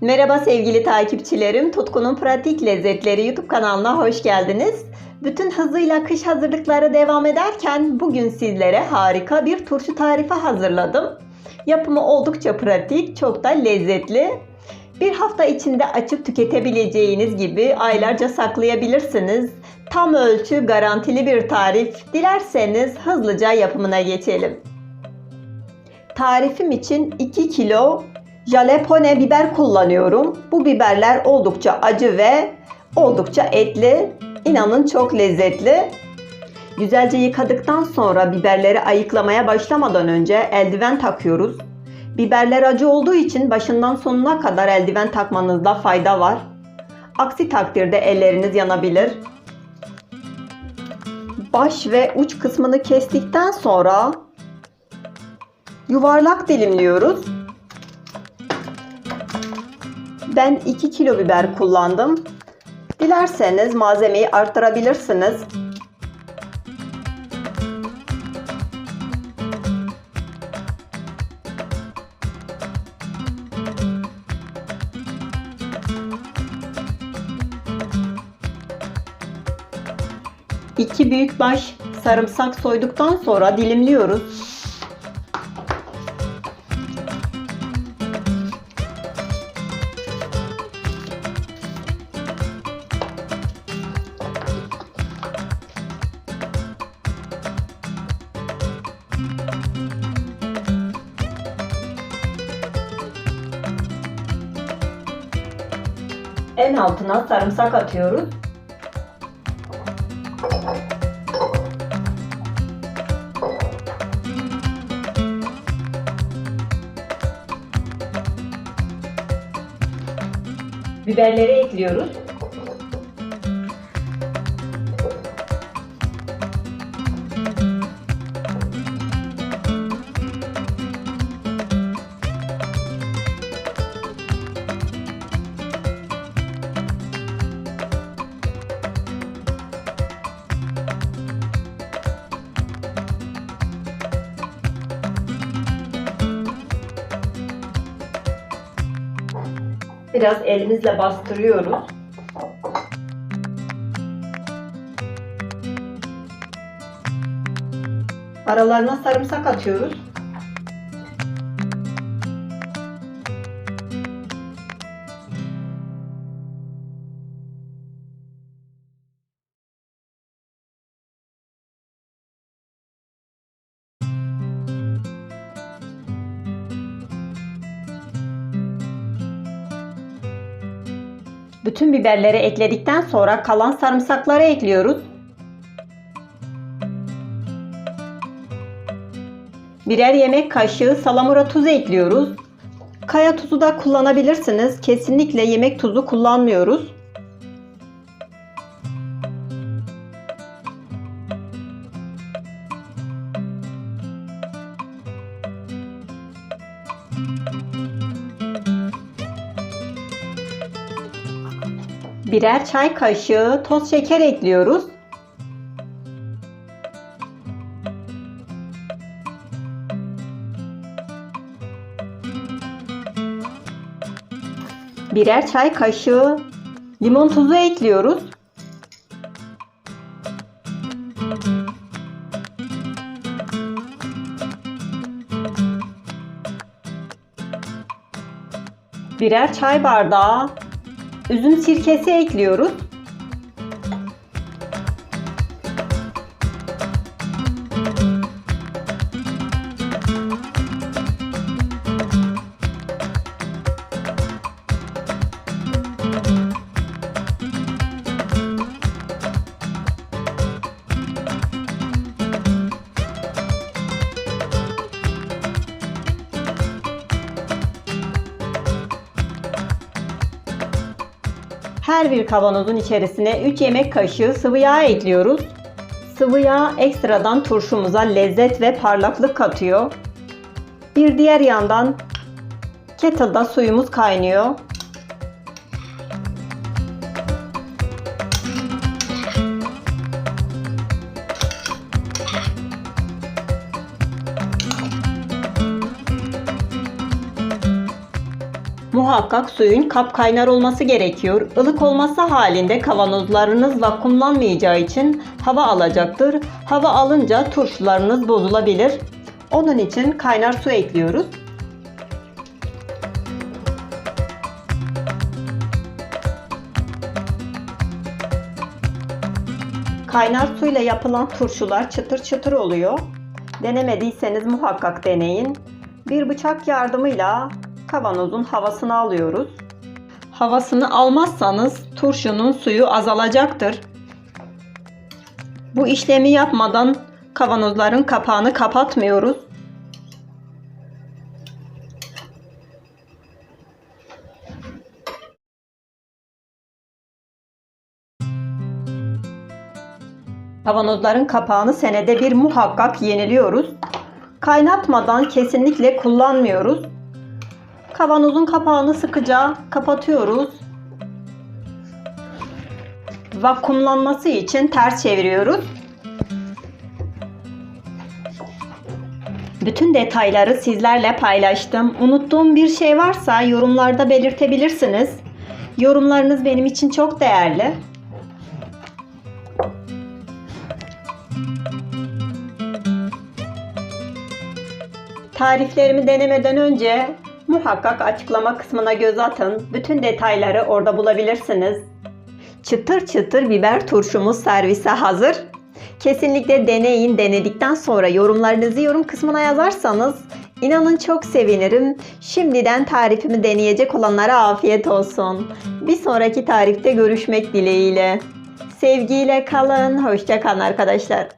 Merhaba sevgili takipçilerim. Tutkunun Pratik Lezzetleri YouTube kanalına hoş geldiniz. Bütün hızıyla kış hazırlıkları devam ederken bugün sizlere harika bir turşu tarifi hazırladım. Yapımı oldukça pratik, çok da lezzetli. Bir hafta içinde açıp tüketebileceğiniz gibi aylarca saklayabilirsiniz. Tam ölçü garantili bir tarif. Dilerseniz hızlıca yapımına geçelim. Tarifim için 2 kilo jalapeno biber kullanıyorum. Bu biberler oldukça acı ve oldukça etli. İnanın çok lezzetli. Güzelce yıkadıktan sonra biberleri ayıklamaya başlamadan önce eldiven takıyoruz. Biberler acı olduğu için başından sonuna kadar eldiven takmanızda fayda var. Aksi takdirde elleriniz yanabilir. Baş ve uç kısmını kestikten sonra yuvarlak dilimliyoruz. Ben 2 kilo biber kullandım. Dilerseniz malzemeyi arttırabilirsiniz. İki büyük baş sarımsak soyduktan sonra dilimliyoruz. En altına sarımsak atıyoruz. Biberleri ekliyoruz. Biraz elimizle bastırıyoruz. Aralarına sarımsak atıyoruz. Bütün biberleri ekledikten sonra kalan sarımsakları ekliyoruz. Birer yemek kaşığı salamura tuzu ekliyoruz. Kaya tuzu da kullanabilirsiniz. Kesinlikle yemek tuzu kullanmıyoruz. Birer çay kaşığı toz şeker ekliyoruz. Birer çay kaşığı limon tuzu ekliyoruz. Birer çay bardağı üzüm sirkesi ekliyoruz. Her bir kavanozun içerisine 3 yemek kaşığı sıvı yağ ekliyoruz. Sıvı yağ ekstradan turşumuza lezzet ve parlaklık katıyor. Bir diğer yandan kettle'da suyumuz kaynıyor. Muhakkak suyun kap kaynar olması gerekiyor. Ilık olması halinde kavanozlarınız vakumlanmayacağı için hava alacaktır. Hava alınca turşularınız bozulabilir. Onun için kaynar su ekliyoruz. Kaynar suyla yapılan turşular çıtır çıtır oluyor. Denemediyseniz muhakkak deneyin. Bir bıçak yardımıyla kavanozun havasını alıyoruz. Havasını almazsanız turşunun suyu azalacaktır. Bu işlemi yapmadan kavanozların kapağını kapatmıyoruz. Kavanozların kapağını senede bir muhakkak yeniliyoruz. Kaynatmadan kesinlikle kullanmıyoruz. Kavanozun kapağını sıkıca kapatıyoruz. Vakumlanması için ters çeviriyoruz. Bütün detayları sizlerle paylaştım. Unuttuğum bir şey varsa yorumlarda belirtebilirsiniz. Yorumlarınız benim için çok değerli. Tariflerimi denemeden önce muhakkak açıklama kısmına göz atın. Bütün detayları orada bulabilirsiniz. Çıtır çıtır biber turşumuz servise hazır. Kesinlikle deneyin. Denedikten sonra yorumlarınızı yorum kısmına yazarsanız inanın çok sevinirim. Şimdiden tarifimi deneyecek olanlara afiyet olsun. Bir sonraki tarifte görüşmek dileğiyle. Sevgiyle kalın. Hoşça kalın arkadaşlar.